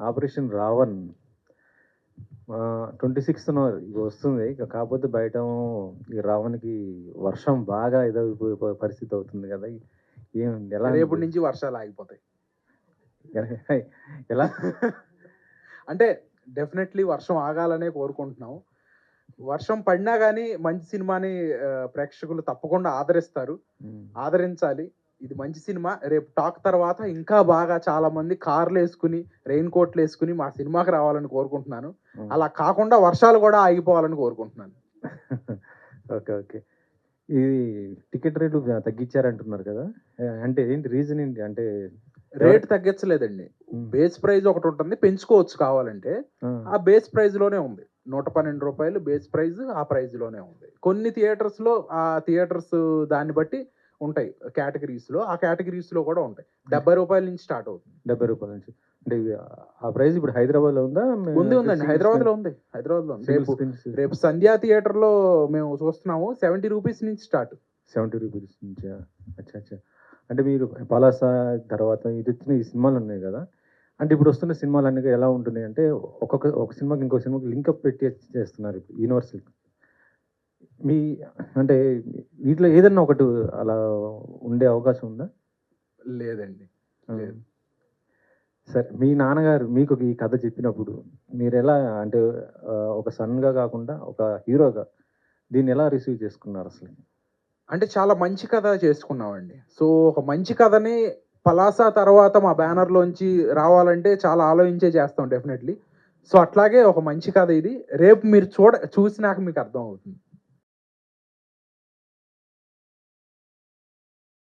Operation Raavan twenty sixth వస్తుంది. ఇక కాకపోతే బయట ఈ రావణ్కి వర్షం బాగా ఇదైపోయే పరిస్థితి అవుతుంది కదా. ఏం ఎలా రేపటి నుంచి వర్షాలు ఆగిపోతాయి. ఎలా- అంటే డెఫినెట్లీ వర్షం ఆగాలనే కోరుకుంటున్నాం. వర్షం పడినా కానీ మంచి సినిమాని ప్రేక్షకులు తప్పకుండా ఆదరిస్తారు. ఆదరించాలి. ఇది మంచి సినిమా. రేపు టాక్ తర్వాత ఇంకా బాగా చాలా మంది కార్లు వేసుకుని రెయిన్ కోట్లు వేసుకుని మా సినిమాకి రావాలని కోరుకుంటున్నాను. అలా కాకుండా వర్షాలు కూడా ఆగిపోవాలని కోరుకుంటున్నాను. Okay okay. ఇది టికెట్ రేట్లు తగ్గించారంటున్నారు కదా. అంటే ఏంటి రీజన్ ఏంటి? అంటే రేట్ తగ్గించలేదండి. బేస్ ప్రైస్ ఒకటి ఉంటుంది పెంచుకోవచ్చు కావాలంటే. ఆ, బేస్ ప్రైస్లోనే ఉంది. నూట పన్నెండు రూపాయలు బేస్ ప్రైస్ ఆ ప్రైస్లోనే ఉంది. కొన్ని థియేటర్స్లో ఆ థియేటర్స్ దాన్ని బట్టి ఉంటాయి కేటగిరీస్లో ఆ కేటగిరీస్లో కూడా ఉంటాయి. డెబ్బై రూపాయల నుంచి స్టార్ట్ అవుతుంది. డెబ్బై రూపాయల నుంచి. అంటే ఆ ప్రైస్ ఇప్పుడు హైదరాబాద్లో ఉందా ఉంది ఉందండి. హైదరాబాద్లో ఉంది. హైదరాబాద్లో ఉంది రేపు రేపు సంధ్యా థియేటర్లో మేము చూస్తున్నాము. సెవెంటీ రూపీస్ నుంచి స్టార్ట్. సెవెంటీ రూపీస్ నుంచా? అచ్చా అచ్చా. అంటే మీరు పలాస తర్వాత ఇది వచ్చిన ఈ సినిమాలు ఉన్నాయి కదా? అంటే ఇప్పుడు వస్తున్న సినిమాలు అన్ని ఎలా ఉంటున్నాయి? అంటే ఒక్కొక్క ఒక సినిమాకి ఇంకో సినిమాకి లింకప్ పెట్టి చేస్తున్నారు యూనివర్సల్. మీ అంటే వీటిలో ఏదన్నా ఒకటి అలా ఉండే అవకాశం ఉందా? లేదండి. లేదు. సరే మీ నాన్నగారు మీకు ఈ కథ చెప్పినప్పుడు మీరు ఎలా అంటే ఒక సన్గా కాకుండా ఒక హీరోగా దీన్ని ఎలా రిసీవ్ చేసుకున్నారు అసలు? అంటే చాలా మంచి కథ చేసుకున్నామండి. సో ఒక మంచి కథని పలాస తర్వాత మా బ్యానర్ లోంచి రావాలంటే చాలా ఆలోచించే చేస్తాం డెఫినెట్లీ. సో అట్లాగే ఒక మంచి కథ ఇది. రేపు మీరు చూడ చూసినాక మీకు అర్థం అవుతుంది.